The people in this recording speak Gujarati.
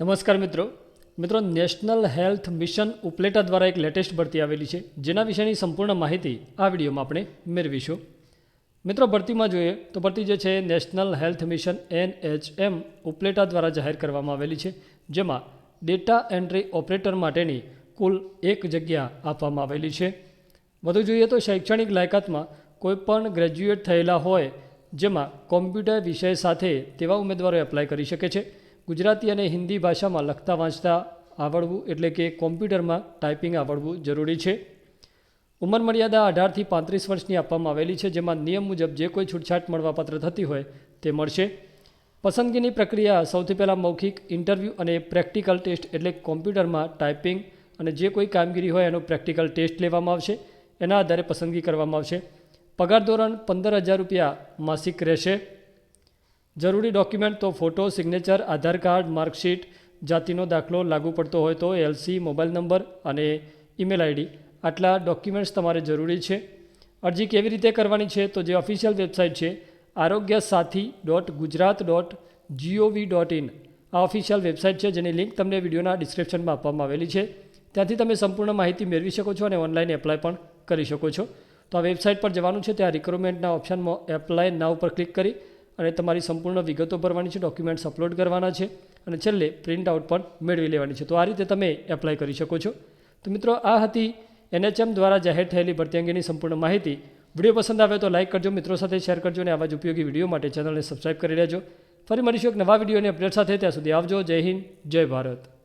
નમસ્કાર મિત્રો. મિત્રો નેશનલ હેલ્થ મિશન ઉપલેટા દ્વારા એક લેટેસ્ટ ભરતી આવેલી છે. જેના વિશેની સંપૂર્ણ માહિતી આ વિડીયોમાં આપણે મેળવીશું. મિત્રો, ભરતીમાં જોઈએ તો ભરતી જે છે national health mission N H M Upleta દ્વારા જાહેર કરવામાં આવેલી છે. જેમાં ડેટા એન્ટ્રી ઓપરેટર માટેની કુલ એક જગ્યા આપવામાં આવેલી છે. વધુ જોઈએ તો શૈક્ષણિક લાયકાતમાં કોઈપણ ગ્રેજ્યુએટ થયેલા હોય, જેમાં કોમ્પ્યુટર વિષય સાથે તેવા ઉમેદવારો એપ્લાય કરી શકે છે. ગુજરાતી અને હિન્દી ભાષામાં લખતા વાંચતા આવડવું એટલે કે કોમ્પ્યુટરમાં ટાઈપિંગ આવડવું જરૂરી છે. ઉંમર મર્યાદા અઢારથી પાંત્રીસ વર્ષની આપવામાં આવેલી છે, જેમાં નિયમ મુજબ જે કોઈ છૂટછાટ મળવાપાત્ર થતી હોય તે મળશે. પસંદગીની પ્રક્રિયા સૌથી પહેલાં મૌખિક ઇન્ટરવ્યૂ અને પ્રેક્ટિકલ ટેસ્ટ એટલે કોમ્પ્યુટરમાં ટાઈપિંગ અને જે કોઈ કામગીરી હોય એનો પ્રેક્ટિકલ ટેસ્ટ લેવામાં આવશે. એના આધારે પસંદગી કરવામાં આવશે. પગાર ધોરણ પંદર હજાર રૂપિયા માસિક રહેશે. જરૂરી ડોક્યુમેન્ટ તો photo, signature, Aadhaar card, marksheet, જાતિનો દાખલો લાગુ પડતો હોય તો એલસી, મોબાઈલ નંબર અને ઈમેલ આઈડી. આટલા ડોક્યુમેન્ટ્સ તમારે જરૂરી છે. અરજી કેવી રીતે કરવાની છે તો જે ઓફિશિયલ વેબસાઇટ છે Arogya Sathi dot Gujarat dot G O V dot in. આ ઓફિશિયલ વેબસાઇટ છે જેની લિંક તમને વિડીયોના ડિસ્ક્રિપ્શનમાં આપવામાં આવેલી છે. ત્યાંથી તમે સંપૂર્ણ માહિતી મેળવી શકો છો અને ઓનલાઈન એપ્લાય પણ કરી શકો છો. તો આ વેબસાઇટ પર જવાનું છે, ત્યાં રિક્રુટમેન્ટના ઓપ્શનમાં એપ્લાય ના ઉપર ક્લિક કરી અને તમારી સંપૂર્ણ વિગતો ભરવાની છે ડોક્યુમેન્ટ્સ અપલોડ કરવાના છે અને છેલ્લે પ્રિન્ટ આઉટ પણ મેળવી લેવાની છે. તો આ રીતે તમે એપ્લાય કરી શકો છો. તો મિત્રો, આ હતી એનએચએમ દ્વારા જાહેર થયેલી ભરતી અંગેની સંપૂર્ણ માહિતી. વીડિયો પસંદ આવે તો લાઇક કરજો, મિત્રો સાથે શેર કરજો અને આવા જ ઉપયોગી વીડિયો માટે ચેનલને સબસ્ક્રાઇબ કરી લેજો. ફરી મળીશું એક નવા વિડીયોની અપડેટ સાથે. ત્યાં સુધી આવજો. જય હિન્દ, જય ભારત.